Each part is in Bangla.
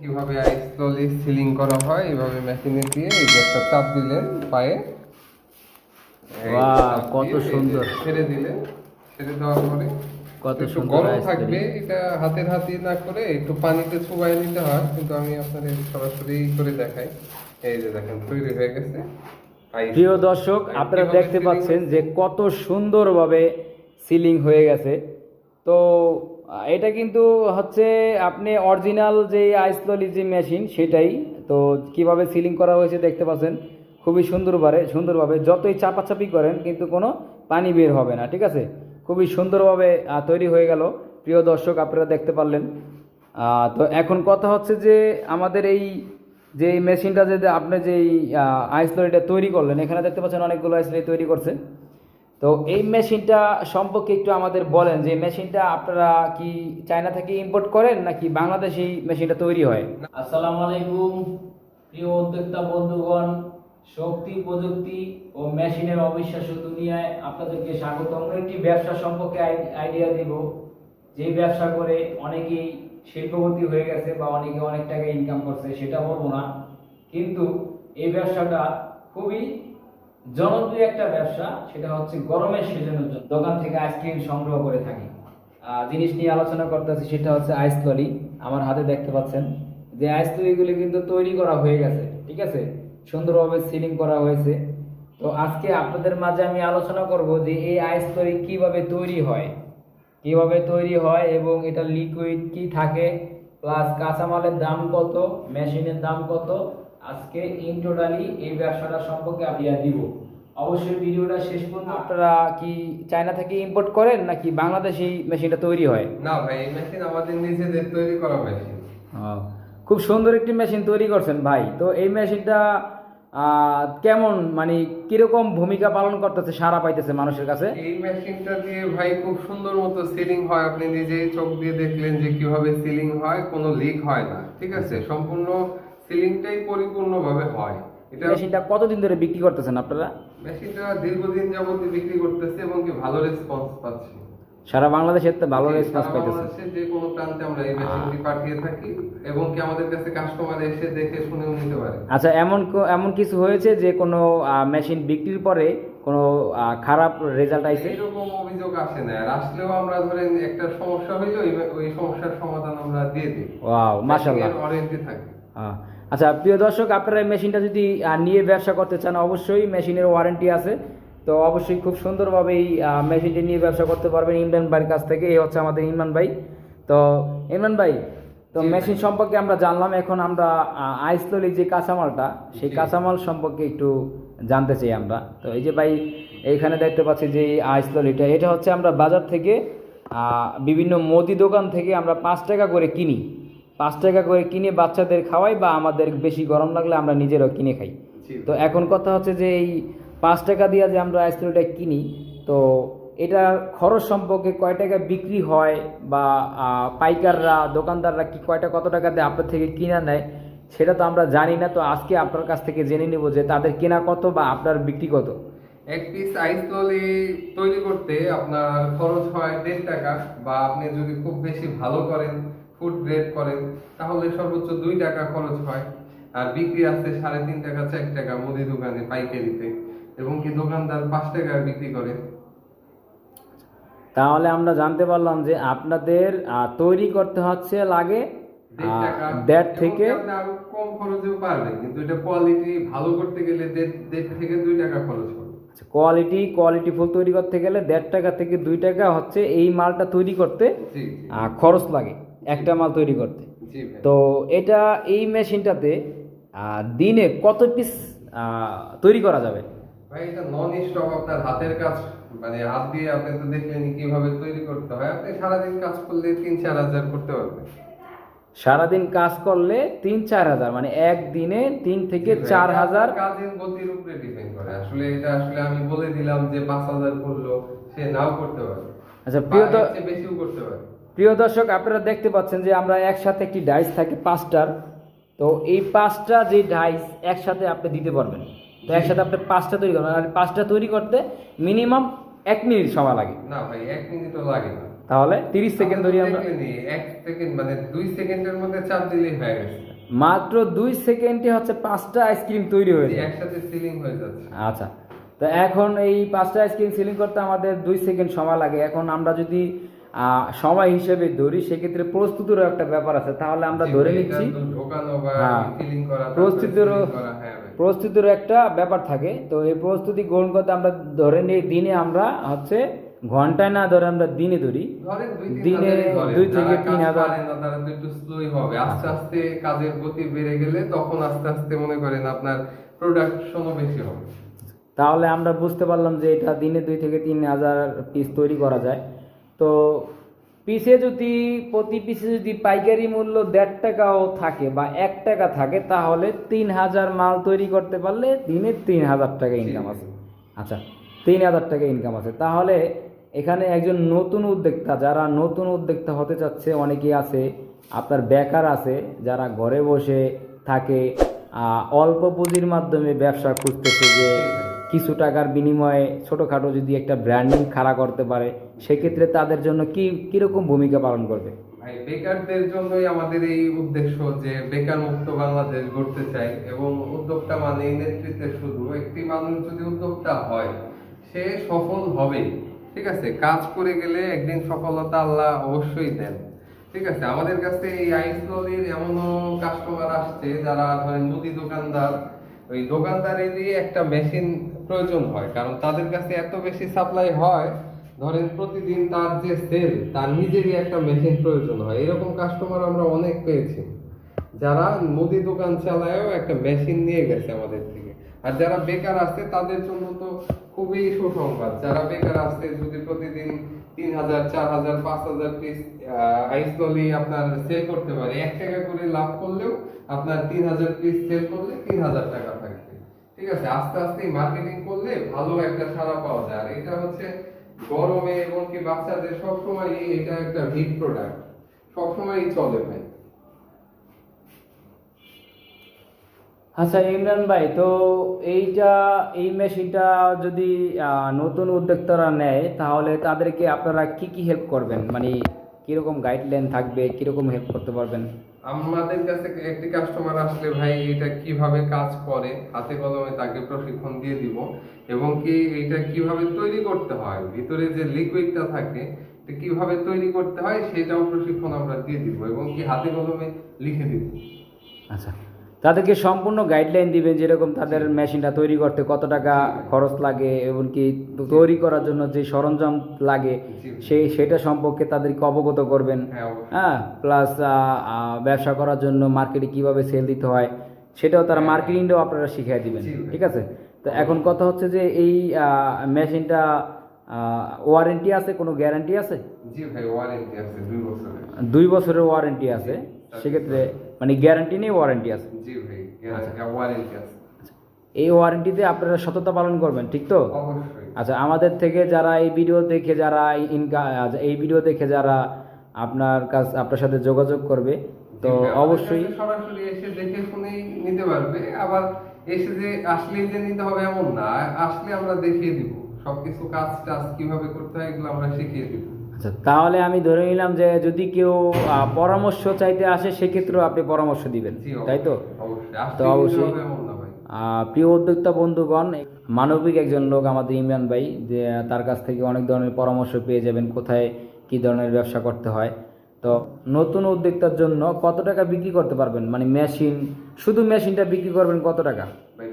কীভাবে আইস স্লোলি সিলিং করা হয় এইভাবে মেশিনে দিয়ে এই যে একটা চাপ দিলেন পায়ে কত সুন্দর। ছেড়ে দিলেন ছেড়ে দেওয়ার পরে কত একটু গরম থাকবে এটা হাতের হাতে না করে একটু পানিতে চুবাই নিতে হয় কিন্তু আমি আপনাদের সরাসরি করে দেখাই। এই যে দেখেন তৈরি হয়ে গেছে। প্রিয় দর্শক আপনারা দেখতে পাচ্ছেন যে কত সুন্দরভাবে সিলিং হয়ে গেছে। তো এটা কিন্তু হচ্ছে আপনি অরিজিনাল যে আইসললি যে মেশিন সেটাই। তো, কীভাবে সিলিং করা হয়েছে দেখতে পাচ্ছেন, খুবই সুন্দরভাবে সুন্দরভাবে যতই চাপাচাপি করেন কিন্তু কোনো পানি বের হবে না, ঠিক আছে? খুবই সুন্দরভাবে তৈরি হয়ে গেল। প্রিয় দর্শক, আপনারা দেখতে পারলেন। তো এখন কথা হচ্ছে যে আমাদের এই যে মেশিনটা যে আপনি যেই আইসলরিটা তৈরি করলেন, এখানে দেখতে পাচ্ছেন অনেকগুলো আইসলরি তৈরি করছে। তো এই মেশিনটা সম্পর্কে একটু আমাদের বলেন যে মেশিনটা আপনারা কি চায়না থেকে ইম্পোর্ট করেন নাকি বাংলাদেশে মেশিনটা তৈরি হয়? আসসালামু আলাইকুম, প্রিয় উদ্যোক্তা বন্ধুগণ, শক্তি, প্রযুক্তি ও মেশিনের অবিশ্বাস্য দুনিয়ায় আপনাদেরকে স্বাগতম। একটি ব্যবসা সম্পর্কে আইডিয়া দিব। যে ব্যবসা করে অনেকেই শিল্পপতি হয়ে গেছে বা অনেকে অনেক টাকা ইনকাম করছে, সেটা বলব না। কিন্তু এই ব্যবসাটা খুবই জনপ্রিয় একটা ব্যবসা, সেটা হচ্ছে গরমের সিজনের জন্য। দোকান থেকে আইসক্রিম সংগ্রহ করে থাকি। জিনিস নিয়ে আলোচনা করতেছি, সেটা হচ্ছে আইস ললি আমার হাতে দেখতে পাচ্ছেন যে আইস ললিগুলি কিন্তু তৈরি করা হয়ে গেছে, ঠিক আছে? সুন্দরভাবে সিলিং করা হয়েছে। তো আজকে আপনাদের মাঝে আমি আলোচনা করব যে এই আইস লরি কীভাবে তৈরি হয়, কীভাবে তৈরি হয় এবং এটা লিকুইড কি থাকে প্লাস কাঁচামালের দাম কত মেশিনের দাম কত আজকে ইন টোটালি এই ব্যবসাটা সম্পর্কে আমি আর দিব। অবশ্যই ভিডিওটা শেষ পর্যন্ত আপনারা কি চায়না থেকে ইম্পোর্ট করেন নাকি বাংলাদেশেই মেশিনটা তৈরি হয়? না ভাই এই মেশিন আমাদের নিজেদের তৈরি করা মেশিন খুব সুন্দর একটি মেশিন তৈরি করছেন ভাই। তো এই মেশিনটা আহ, কেমন মানে কীরকম ভূমিকা পালন করতেছে সারা পাইতেছে মানুষের কাছে? এই মেশিনটা দিয়ে ভাই খুব সুন্দর মতো সিলিং হয়। আপনি নিজেই চোখ দিয়ে দেখলেন যে কীভাবে সিলিং হয় কোনো লিক হয় না। ঠিক আছে? সম্পূর্ণ সিলিংটাই পরিপূর্ণভাবে হয়। এটা মেশিনটা কতদিন ধরে বিক্রি করতেছেন আপনারা? মেশিনটা দীর্ঘদিন যাবত বিক্রি করতেছে এবং কি ভালো রেসপন্স পাচ্ছি। সারা বাংলাদেশে তো ভালো রেসপন্স পাইতেছে যে কোনো প্রান্তে আমরা এই মেশিনটি পাঠিয়ে থাকি এবং কি আমাদের কাছে কাস্টমার এসে দেখে শুনেও নিতে পারে। আচ্ছা এমন এমন কিছু হয়েছে যে কোনো মেশিন বিক্রির পরে কোনো খারাপ রেজাল্ট আইছে? এইরকম অভিযোগ আসে না। আর আসলেও আমরা ধরেন একটা সমস্যা হইলে ওই- সমস্যার সমাধান আমরা দিয়ে দিই। ওয়াও মাশাল্লাহ ওয়ারেন্টি থাকে। আহ, আচ্ছা প্রিয় দর্শক আপনারা এই মেশিনটা যদি নিয়ে ব্যবসা করতে চান অবশ্যই মেশিনের ওয়ারেন্টি আছে। তো অবশ্যই খুব সুন্দরভাবে এই মেশিনটি নিয়ে ব্যবসা করতে পারবেন ইমরান ভাইয়ের কাছ থেকে। এই হচ্ছে আমাদের ইমরান ভাই। তো ইমরান ভাই তো মেশিন সম্পর্কে আমরা জানলাম এখন আমরা আইসললি যে কাঁচামালটা সেই। কাঁচামাল সম্পর্কে একটু জানতে চাই আমরা। তো এই যে ভাই এইখানে দেখতে পাচ্ছি যে আইসললিটা এটা হচ্ছে আমরা বাজার থেকে বিভিন্ন মুদি দোকান থেকে আমরা পাঁচ টাকা করে কিনি। পাঁচ টাকা করে কিনে বাচ্চাদের খাওয়াই বা আমাদের বেশি গরম লাগলে আমরা নিজেরাও কিনে খাই। তো এখন কথা হচ্ছে যে এই পাঁচ টাকা দিয়ে যে আমরা আইসক্রিমটা কিনি তো এটার খরচ সম্পর্কে কয় টাকা বিক্রি হয় বা পাইকাররা দোকানদাররা কি কয়টা কত টাকা দিয়ে আপনার থেকে কিনা নেয় সেটা তো আমরা জানি না। তো আজকে আপনার কাছ থেকে জেনে নেব যে তাদের কেনা কত বা আপনার বিক্রি কত। এক পিস আইস ললি তৈরি করতে আপনার খরচ হয় দেড় টাকা বা আপনি যদি খুব বেশি ভালো করেন ফুড গ্রেড করেন তাহলে সর্বোচ্চ দুই টাকা খরচ হয়। আর বিক্রি আছে সাড়ে তিন টাকা চার টাকা মুদি দোকানে পাইকারিতে। এবং কি দোকানদার পাঁচ টাকা বিক্রি করে। তাহলে আমরা জানতে পারলাম যে আপনাদের তৈরি করতে হচ্ছে লাগে দেড় থেকে আরও কম খরচেও পারবেন কিন্তু এটা কোয়ালিটি ভালো করতে গেলে দেড় থেকে দুই টাকা খরচ হবে। কোয়ালিটি কোয়ালিটি ফুল তৈরি করতে গেলে দেড় টাকা থেকে দুই টাকা হচ্ছে এই মালটা তৈরি করতে খরচ লাগে। একটা মাল তৈরি করতে। তো এটা এই মেশিনটাতে দিনে কত পিস তৈরি করা যাবে? ভাই এটা নন স্টপ আপনার হাতের কাজ মানে হাত দিয়ে আপনি তো দেখলেন কীভাবে তৈরি করতে হয়। আপনি সারাদিন কাজ করলে তিন চার হাজার করতে পারবেন। সারাদিন কাজ করলে তিন চার হাজার মানে একদিনে তিন থেকে চার হাজার কাজের গতির উপরে ডিপেন্ড করে। আসলে এটা আসলে আমি বলে দিলাম যে পাঁচ হাজার করল সে নাও করতে পারে আচ্ছা প্রিয় চেয়ে বেশিও করতে পারে প্রিয় দর্শক আপনারা দেখতে পাচ্ছেন যে আমরা একসাথে একটি ডাইস থাকে পাঁচটার। তো এই পাঁচটা যে ডাইস একসাথে আপনি দিতে পারবেন। তো একসাথে আপনি পাঁচটা তৈরি করবেন। আর পাঁচটা তৈরি করতে মিনিমাম এক মিনিট সময় লাগে। না ভাই এক মিনিটও লাগে না। তাহলে তিরিশ সেকেন্ড ধরে আমরা। এক সেকেন্ড মানে দুই সেকেন্ডের মধ্যে চাপ দিলেই হয়ে গেছে। মাত্র দুই সেকেন্ডে হচ্ছে পাঁচটা আইসক্রিম তৈরি হয়ে যায়। একসাথে সিলিং হয়ে যাচ্ছে। আচ্ছা। তো এখন এই পাঁচটা আইসক্রিম সিলিং করতে আমাদের দুই সেকেন্ড সময় লাগে। এখন আমরা যদি সময় হিসেবে ধরি সেক্ষেত্রে প্রস্তুতিরও একটা ব্যাপার আছে তাহলে আমরা ধরে নিচ্ছি হ্যাঁ। প্রস্তুতিরও ভাই। প্রস্তুতির একটা ব্যাপার থাকে তো এই প্রস্তুতি গ্রহণ করতে আমরা ধরে নিই দিনে আমরা হচ্ছে ঘন্টায় না ধরে আমরা দিনে ধরি দিনে দুই থেকে তিন হাজার। একটু স্লোই হবে আস্তে আস্তে কাজের গতি বেড়ে গেলে তখন আস্তে আস্তে মনে করেন আপনার প্রোডাকশনও বেশি হবে তাহলে আমরা বুঝতে পারলাম যে এটা দিনে দুই থেকে তিন হাজার পিস তৈরি করা যায় তো পিসে যদি প্রতি পিসে যদি পাইকারি মূল্য দেড় টাকাও থাকে বা এক টাকা থাকে তাহলে তিন হাজার মাল তৈরি করতে পারলে দিনে তিন হাজার টাকা ইনকাম আছে। আচ্ছা তিন হাজার টাকা ইনকাম আছে। তাহলে এখানে একজন নতুন উদ্যোক্তা যারা নতুন উদ্যোক্তা হতে চাচ্ছে অনেকেই আছে আপনার বেকার আছে যারা ঘরে বসে থাকে অল্প পুঁজির মাধ্যমে ব্যবসা খুঁজতেছে যে কিছু টাকার বিনিময়ে ছোটোখাটো যদি একটা ব্র্যান্ডিং খাড়া করতে পারে, সেক্ষেত্রে তাদের জন্য কি, কীরকম ভূমিকা পালন করবে? বেকারদের জন্যই আমাদের এই উদ্দেশ্য যে বেকার মুক্ত বাংলাদেশ গড়তে চাই এবং উদ্যোক্তা মানে নেতৃত্বে শুধু একটি মানুষ যদি উদ্যোক্তা হয়, সে সফল হবে। ঠিক আছে? কাজ করে গেলে একদিন সফলতা আল্লাহ অবশ্যই দেন। ঠিক আছে? আমাদের কাছে এই আইসলির এমনও কাস্টমার আসছে যারা ধরেন মুদি দোকানদার। ওই দোকানদারেরই একটা মেশিন প্রয়োজন হয়, কারণ তাদের কাছে এত বেশি সাপ্লাই হয়, ধরেন প্রতিদিন তার যে সেল তার নিজেরই একটা মেশিন প্রয়োজন হয়। এরকম কাস্টমার আমরা অনেক পেয়েছি। যারা মুদি দোকান চালায়ও একটা মেশিন নিয়ে গেছে আমাদের থেকে। আর যারা বেকার আছে, তাদের জন্য তো খুবই সুসংবাদ। যারা বেকার আছে, যদি প্রতিদিন তিন হাজার, চার হাজার, পাঁচ হাজার পিস আইসলি আপনার সেল করতে পারে, এক টাকা করে লাভ করলেও আপনার তিন হাজার পিস সেল করলে তিন হাজার টাকা ঠিক আছে, আস্তে আস্তে মার্কেটিং করলে ভালো একটা সাড়া পাওয়া যায়। আর এটা হচ্ছে গরমে এবং কি বাচ্চাদের সবসময় এটা একটা হিট প্রোডাক্ট সবসময়ই চলে ভাই। আচ্ছা ইমরান ভাই, তো এইটা, এই মেশিনটা যদি নতুন উদ্যোক্তারা নেয়, তাহলে তাদেরকে আপনারা কি কি হেল্প করবেন? মানে কীরকম গাইডলাইন থাকবে কীরকম হেল্প করতে পারবেন? আমাদের কাছে একটি কাস্টমার আসলে ভাই এটা কীভাবে কাজ করে? হাতে কলমে তাকে প্রশিক্ষণ দিয়ে দিব। এবং কি এটা কীভাবে তৈরি করতে হয়? ভিতরে যে লিকুইডটা থাকে এটা কীভাবে তৈরি করতে হয় সেটাও প্রশিক্ষণ আমরা দিয়ে দিব এবং কি হাতে কলমে লিখে দিব। আচ্ছা। তাদেরকে সম্পূর্ণ গাইডলাইন দিবেন যেরকম তাদের মেশিনটা তৈরি করতে কত টাকা খরচ লাগে এবং কি তৈরি করার জন্য যে সরঞ্জাম লাগে সেই সেটা সম্পর্কে তাদেরকে অবগত করবেন। হ্যাঁ হ্যাঁ প্লাস ব্যবসা করার জন্য মার্কেটে কীভাবে সেল দিতে হয় সেটাও তারা হ্যাঁ। মার্কেটিংটাও আপনারা শিখিয়ে দিবেন ঠিক আছে? তো এখন কথা হচ্ছে যে এই মেশিনটা ওয়ারেন্টি আছে কোনো গ্যারান্টি আছে? জি ভাই ওয়ারেন্টি আছে দুই বছরের। দুই বছরের ওয়ারেন্টি আছে। সেক্ষেত্রে মানে গ্যারান্টি নেই ওয়ারেন্টি আছে। জি ভাই ওয়ারেন্টি আছে। এই ওয়ারেন্টিতে আপনারা সততা পালন করবেন ঠিক তো? আচ্ছা আমাদের থেকে যারা এই ভিডিও দেখে যারা ইনকা এই ভিডিও দেখে যারা আপনার কাছ আপনার সাথে যোগাযোগ করবে তো অবশ্যই সরাসরি এসে দেখে শুনেই নিতে পারবে আবার এসে যে আসলেই যে নিতে হবে এমন না আসলে আমরা দেখিয়ে দিব। সবকিছু কাজ টাজ কীভাবে করতে হয় এগুলো আমরা শিখিয়ে দিব। আচ্ছা তাহলে আমি ধরে নিলাম যে যদি কেউ পরামর্শ চাইতে আসে সেক্ষেত্রেও আপনি পরামর্শ দিবেন তাই তো? অবশ্যই তো অবশ্যই। প্রিয় উদ্যোক্তা বন্ধুগণ মানবিক একজন লোক আমাদের ইমরান ভাই যে তার কাছ থেকে অনেক ধরনের পরামর্শ পেয়ে যাবেন কোথায় কি ধরনের ব্যবসা করতে হয়। তো নতুন উদ্যোক্তার জন্য কত টাকা বিক্রি করতে পারবেন? মানে মেশিন শুধু মেশিনটা বিক্রি করবেন কত টাকা?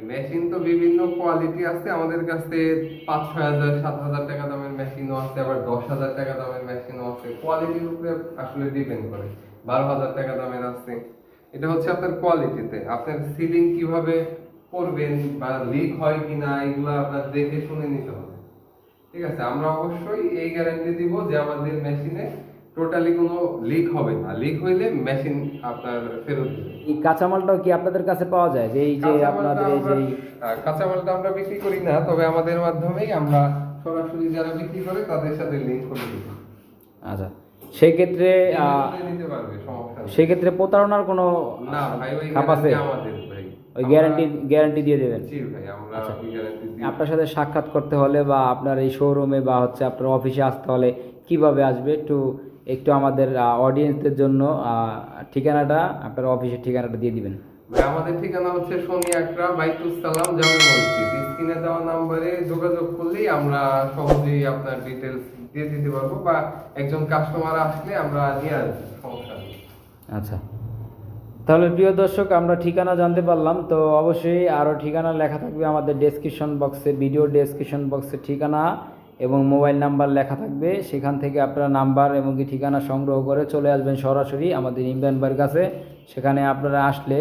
মেশিন তো বিভিন্ন কোয়ালিটি আছে। আমাদের কাছে পাঁচ ছয় হাজার সাত হাজার টাকা দামের মেশিনও আছে আবার দশ হাজার টাকা দামের মেশিনও আছে। কোয়ালিটির উপরে আসলে ডিপেন্ড করে। বারো হাজার টাকা দামের আছে। এটা হচ্ছে আপনার কোয়ালিটিতে আপনার সিলিং কীভাবে করবেন বা লিক হয় কিনা এগুলো আপনার দেখে শুনে নিতে হবে। ঠিক আছে? আমরা অবশ্যই এই গ্যারান্টি দিব যে আমাদের মেশিনে টোটালি কোনো লিক হবে না। লিক হইলে মেশিন আপনার ফেরত দিবে। এই কাঁচামালটাও কি আপনাদের কাছে পাওয়া যায়? যে এই যে কাঁচামালটা আপনাদের যে কাঁচামালটা আমরা বিক্রি করি না তবে আমাদের মাধ্যমেই আমরা সরাসরি যারা বিক্রি করে তাদের সাথে লিংক করে আচ্ছা পারবে সমস্যা নেই। সেক্ষেত্রে প্রতারণার কোনো না ভাই ওই খাপ আছে? আমাদের ভাই। ওই গ্যারান্টি গ্যারান্টি দিয়ে দেবেন? জি ভাই আমরা আচ্ছা। গ্যারান্টি আপনার সাথে সাক্ষাৎ করতে হলে বা আপনার এই শোরুমে বা হচ্ছে আপনার অফিসে আসতে হলে কীভাবে আসবে? একটু একটু আমাদের অডিয়েন্সদের জন্য ঠিকানাটা আপনার অফিসের ঠিকানাটা দিয়ে দিবেন। আমাদের ঠিকানা হচ্ছে শনি আকরা বাইতুল সালাম, জামে মসজিদ। স্ক্রিনে দেওয়া নাম্বারে যোগাযোগ করলেই আমরা সহজেই আপনার ডিটেলস দিয়ে দিতে পারব বা একজন কাস্টমার আসলে আমরা নিয়ে আসব, সমস্যা আচ্ছা। তাহলে প্রিয় দর্শক, আমরা ঠিকানা জানতে পারলাম, তো অবশ্যই আরও ঠিকানা লেখা থাকবে আমাদের ডেসক্রিপশন বক্সে ভিডিও ডেসক্রিপশন বক্সে ঠিকানা এবং মোবাইল নাম্বার লেখা থাকবে। সেখান থেকে আপনারা নাম্বার এবং কি ঠিকানা সংগ্রহ করে চলে আসবেন সরাসরি আমাদের ইমরান ভাইয়ের কাছে। সেখানে আপনারা আসলে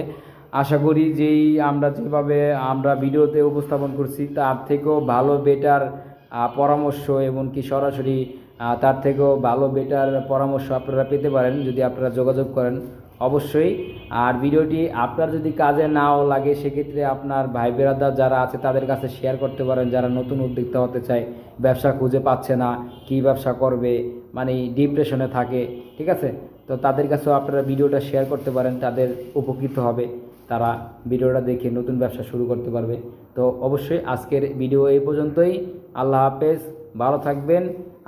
আশা করি যেই আমরা যেভাবে আমরা ভিডিওতে উপস্থাপন করছি, তার থেকেও ভালো বেটার পরামর্শ এবং কি সরাসরি তার থেকেও ভালো বেটার পরামর্শ আপনারা পেতে পারেন যদি আপনারা যোগাযোগ করেন অবশ্যই। আর ভিডিওটি আপনার যদি কাজে নাও লাগে, সেক্ষেত্রে আপনার ভাই বেরাদার যারা আছে, তাদের কাছে শেয়ার করতে পারেন। যারা নতুন উদ্যোক্তা হতে চায়, ব্যবসা খুঁজে পাচ্ছে না, কী ব্যবসা করবে মানে ডিপ্রেশনে থাকে, ঠিক আছে? তো তাদের কাছেও আপনারা ভিডিওটা শেয়ার করতে পারেন, তাদের উপকৃত হবে। তারা ভিডিওটা দেখে নতুন ব্যবসা শুরু করতে পারবে। তো অবশ্যই আজকের ভিডিও এই পর্যন্তই। আল্লাহ হাফেজ, ভালো থাকবেন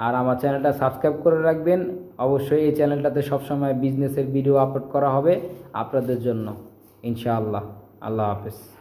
আর আমার চ্যানেলটা সাবস্ক্রাইব করে রাখবেন। অবশ্যই এই চ্যানেলটাতে সবসময় বিজনেসের ভিডিও আপলোড করা হবে আপনাদের জন্য। ইনশাআল্লাহ, আল্লাহ হাফেজ।